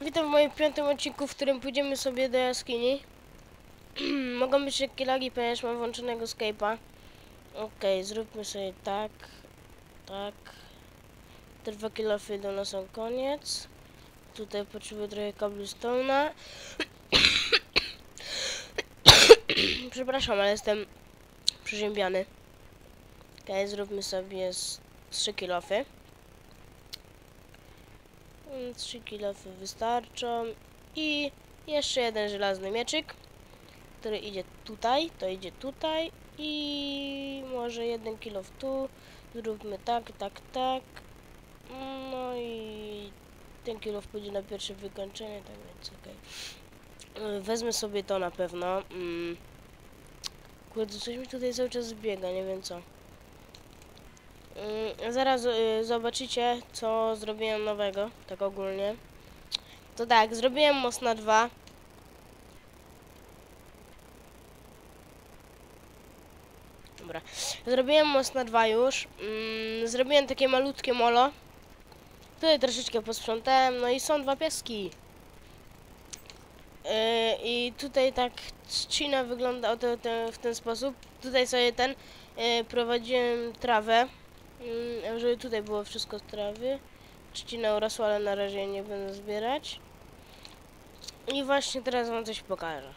Witam w moim piątym odcinku, w którym pójdziemy sobie do jaskini. Mogą być lekkie lagi, ponieważ mam włączonego Skype'a. Okej, zróbmy sobie tak, tak. Te dwa kilofy do nas są koniec. Tutaj potrzebuję trochę cobblestone'a. Przepraszam, ale jestem przeziębiony. Okej, zróbmy sobie z 3 kilofy. 3 kilofy wystarczą. I jeszcze jeden żelazny mieczyk, który idzie tutaj, to idzie tutaj. I może jeden kilof tu. Zróbmy tak, tak, tak. No i ten kilof pójdzie na pierwsze wykończenie, tak więc okej. Wezmę sobie to na pewno. Mm. Kurde, coś mi tutaj cały czas zbiega, nie wiem co. Mm, Zaraz y, zobaczycie, co zrobiłem nowego, tak ogólnie. To tak, zrobiłem most na dwa. Dobra, zrobiłem most na dwa już. Mm, zrobiłem takie malutkie molo. Tutaj troszeczkę posprzątałem, no i są dwa pieski. Yy, I tutaj tak trzcina wygląda w ten sposób. Tutaj sobie ten yy, prowadziłem trawę. Mm, żeby tutaj było wszystko z trawy. Trzcina urosła, ale na razie nie będę zbierać. I właśnie teraz wam coś pokażę.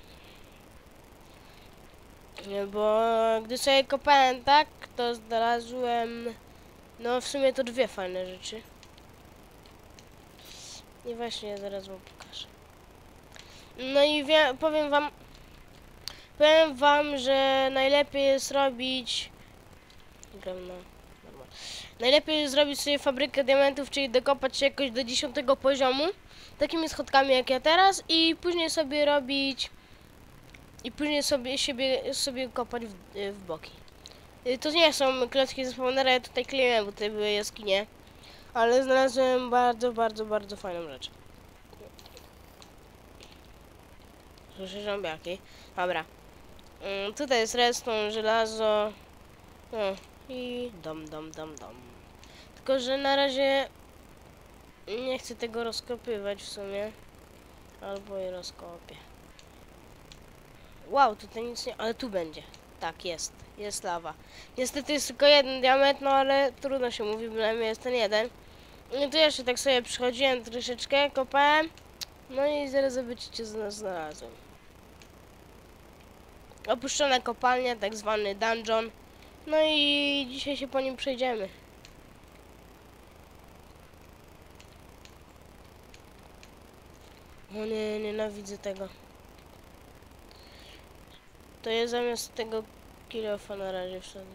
Bo gdy sobie kopałem tak, to znalazłem no w sumie to dwie fajne rzeczy. I właśnie zaraz wam pokażę. No i wie, powiem wam powiem wam, że najlepiej jest robić. Dobra. Najlepiej zrobić sobie fabrykę diamentów, czyli dokopać się jakoś do 10 poziomu, takimi schodkami jak ja teraz i później sobie robić i później sobie siebie sobie kopać w, w boki. Y, To nie są klocki ze spawnera, ja tutaj kleiłem, bo tutaj były jaskinie, ale znalazłem bardzo, bardzo, bardzo fajną rzecz. Słyszę zombiaki. Dobra. Mm, Tutaj jest redstone, żelazo. No, i dom, dom, dom, dom. Tylko, że na razie nie chcę tego rozkopywać w sumie. Albo i rozkopię. Wow, tutaj nic nie... Ale tu będzie. Tak, jest. Jest lawa. Niestety jest tylko jeden diament, no ale trudno się mówi, bynajmniej jest ten jeden. No to jeszcze tak sobie przychodziłem troszeczkę, kopałem. No i zaraz zobaczycie, co nas znalazłem. Opuszczona kopalnia, tak zwany dungeon. No i dzisiaj się po nim przejdziemy. Nie, nienawidzę tego. To jest zamiast tego kilofa na razie wtedy.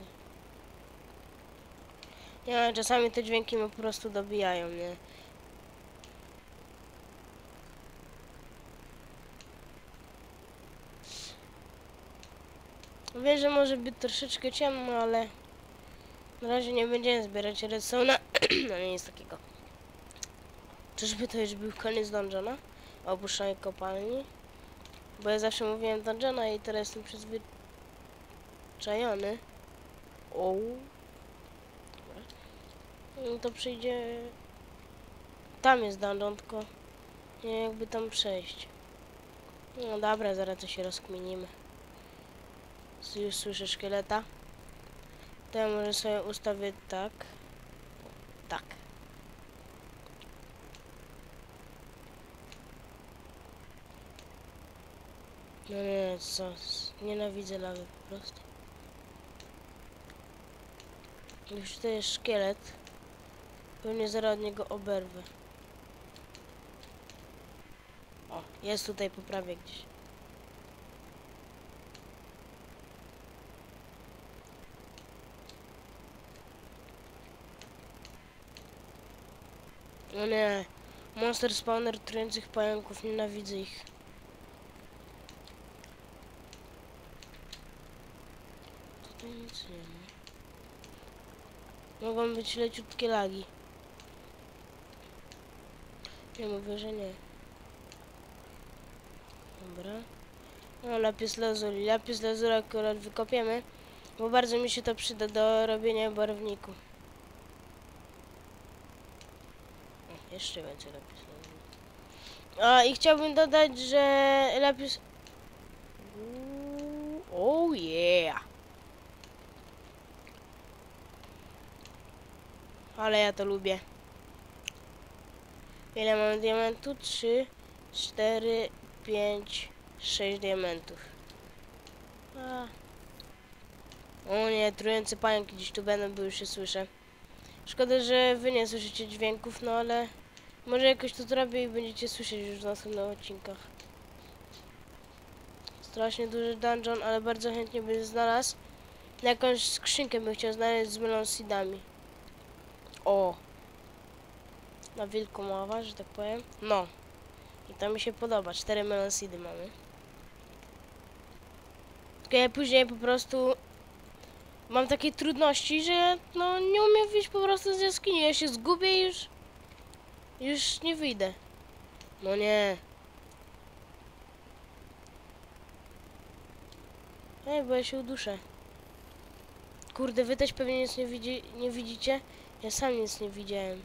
Nie, czasami te dźwięki mnie po prostu dobijają, nie? Wiem, że może być troszeczkę ciemno, ale na razie nie będziemy zbierać redstone'a. no nie jest takiego. Czyżby to już był koniec dungeona? Opuszczania kopalni? Bo ja zawsze mówiłem dungeona i teraz jestem przyzwyczajony. O. No to przyjdzie... Tam jest dungeon, tylko nie wiem jakby tam przejść. No dobra, zaraz to się rozkminimy. Już słyszę szkieleta. To ja może sobie ustawię tak. Tak. No nie, co? Nienawidzę lawy po prostu. Już to jest szkielet. Pewnie zaraz od niego oberwę. O, jest tutaj po prawie gdzieś. No nie. Monster spawner trujących pająków, nienawidzę ich. Tutaj nic nie ma. Mogą być leciutkie lagi. Nie mówię, że nie. Dobra. No, lapis lazuli. Lapis lazuli akurat wykopiemy, bo bardzo mi się to przyda do robienia barwniku. O, jeszcze więcej lapis lazuli. A i chciałbym dodać, że lapis... Oh yeah! Ale ja to lubię. Ile mamy diamentu? 3, 4, 5, 6 diamentów. A. O nie, trujące pająki gdzieś tu będą, bo już je słyszę. Szkoda, że wy nie słyszycie dźwięków, no ale może jakoś to zrobię i będziecie słyszeć już w następnych odcinkach. Strasznie duży dungeon, ale bardzo chętnie bym znalazł. Jakąś skrzynkę bym chciał znaleźć z melon seedami. O! Na wilku mowa, że tak powiem. No. I to mi się podoba. Cztery melon seedy mamy. Tylko ja później po prostu mam takie trudności, że no nie umiem wyjść po prostu z jaskini. Ja się zgubię i już już nie wyjdę. No nie. Ej, bo ja się uduszę. Kurde, wy też pewnie nic nie, widzi nie widzicie? Ja sam nic nie widziałem.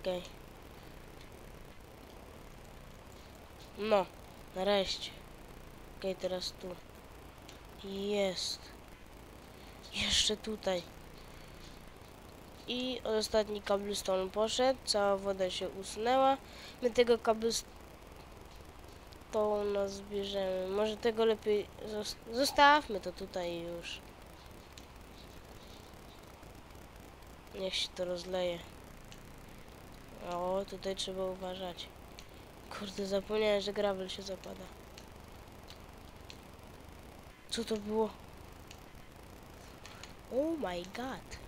Okej. No, nareszcie. Okej, teraz tu. Jest. Jeszcze tutaj. I ostatni cobblestone poszedł, cała woda się usunęła. My tego cobblestone zbierzemy. Może tego lepiej zos- zostawmy to tutaj już. Niech się to rozleje. O, tutaj trzeba uważać. Kurde, zapomniałem, że gravel się zapada. Co to było? Oh my god.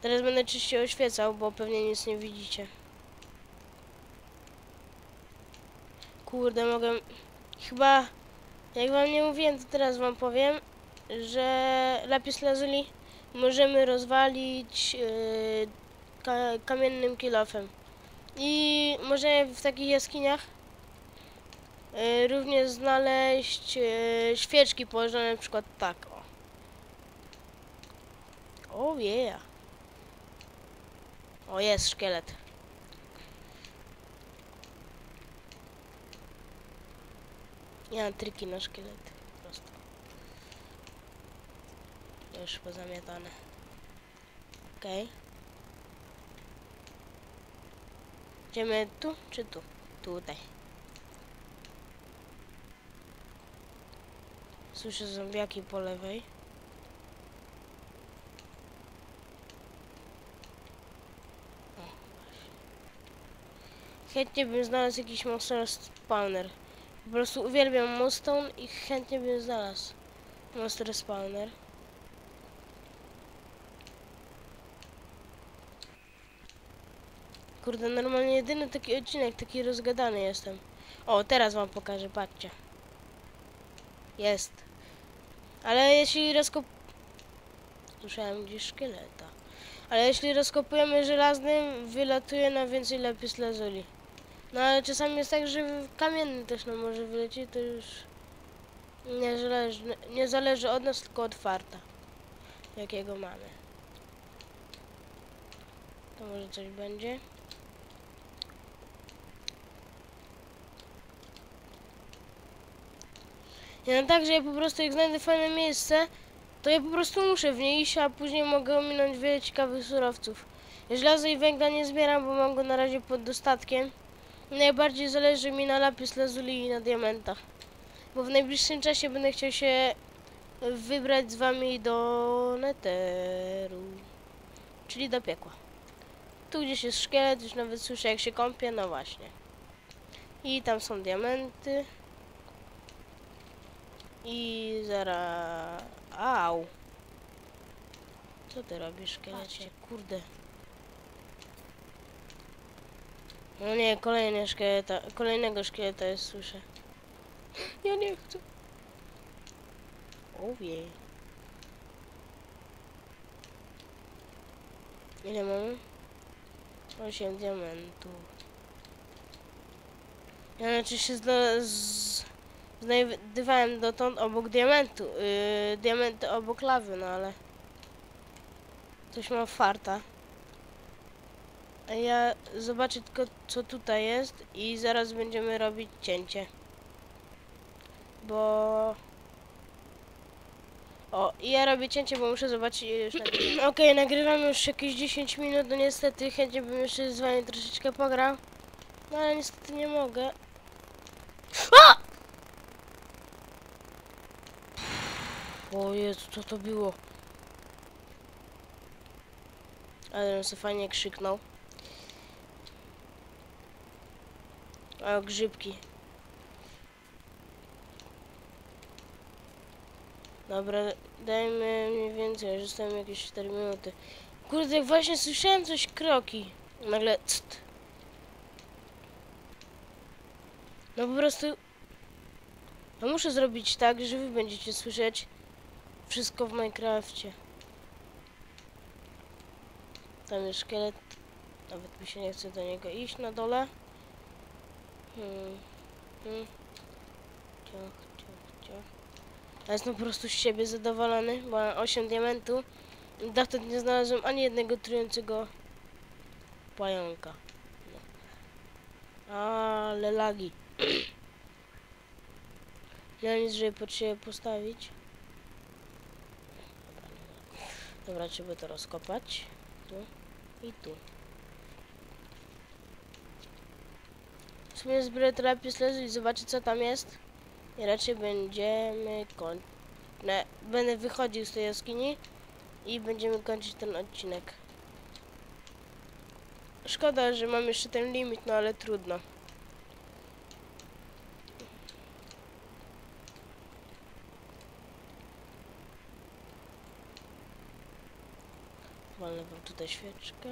Teraz będę czyściej oświecał, bo pewnie nic nie widzicie. Kurde, mogę... Chyba... Jak wam nie mówiłem, to teraz wam powiem, że lapis lazuli możemy rozwalić yy, ka kamiennym kilofem. I możemy w takich jaskiniach yy, również znaleźć yy, świeczki położone na przykład tak. O, oh yeah. O, jest szkielet. Ja mam triki na szkielety. Po prostu. Już pozamiatane. Okej. Okay. Idziemy tu czy tu? Tutaj. Słyszę zombiaki po lewej. Chętnie bym znalazł jakiś monster spawner. Po prostu uwielbiam Moonstone i chętnie bym znalazł monster spawner. Kurde, normalnie jedyny taki odcinek, taki rozgadany jestem. O, teraz wam pokażę, patrzcie. Jest. Ale jeśli rozkop... Słyszałem gdzieś szkieleta. Ale jeśli rozkopujemy żelaznym, wylatuje na więcej lapis lazuli. No ale czasami jest tak, że kamienny też nam może wylecieć, to już nie zależy, nie zależy od nas, tylko od farta, jakiego mamy. To może coś będzie. Ja no tak, że ja po prostu jak znajdę fajne miejsce, to ja po prostu muszę w nie iść, a później mogę ominąć wiele ciekawych surowców. Żelazo i węgla nie zbieram, bo mam go na razie pod dostatkiem. Najbardziej zależy mi na lapis lazuli i na diamentach. Bo w najbliższym czasie będę chciał się wybrać z wami do neteru. Czyli do piekła. Tu gdzieś jest szkielet, już nawet słyszę jak się kąpie, no właśnie. I tam są diamenty. I zaraz... Au! Co ty robisz, szkielecie? Kurde. No nie, kolejny szkieleta, kolejnego szkieleta jest, słyszę. Ja nie chcę. Ojej. Ile mamy? 8 diamentów. Ja znaczy się zna, z, znajdowałem dotąd obok diamentu, yy, diamenty obok lawy, no ale... Coś ma farta. A ja zobaczę tylko co tutaj jest i zaraz będziemy robić cięcie. Bo... O, i ja robię cięcie, bo muszę zobaczyć nagrywam. Okej, nagrywam już jakieś 10 minut, no niestety chętnie bym jeszcze z wami troszeczkę pograł. No ale niestety nie mogę. A! O Jezu, co to było? Ale on sobie fajnie krzyknął. O, grzybki. Dobra, dajmy mniej więcej, już jakieś 4 minuty. Kurde, właśnie słyszałem coś kroki. Nagle ct. No po prostu... Ja muszę zrobić tak, że wy będziecie słyszeć wszystko w Minecrafcie. Tam jest szkielet. Nawet mi się nie chce do niego iść na dole. Hmm. Hmm. Ciach, ciach, ciach. Ja jestem po prostu z siebie zadowolony, bo mam 8 diamentów. Dotąd nie znalazłem ani jednego trującego pająka. No. Ale lagi. Mam nic, żeby pod siebie postawić. Dobra, nie ma. Dobra, trzeba to rozkopać. Tu i tu. W sumie zbiorę to lapis lezu i zobaczę co tam jest. I raczej będziemy koń... Ne, będę wychodził z tej jaskini i będziemy kończyć ten odcinek. Szkoda, że mam jeszcze ten limit, no ale trudno. Walnę wam tutaj świeczkę.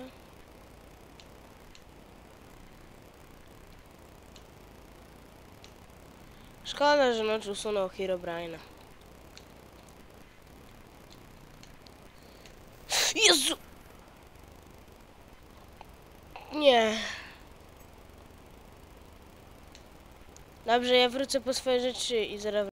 Szkoda, że noc usunął Herobrine'a. Jezu! Nie. Dobrze, ja wrócę po swoje rzeczy i zaraz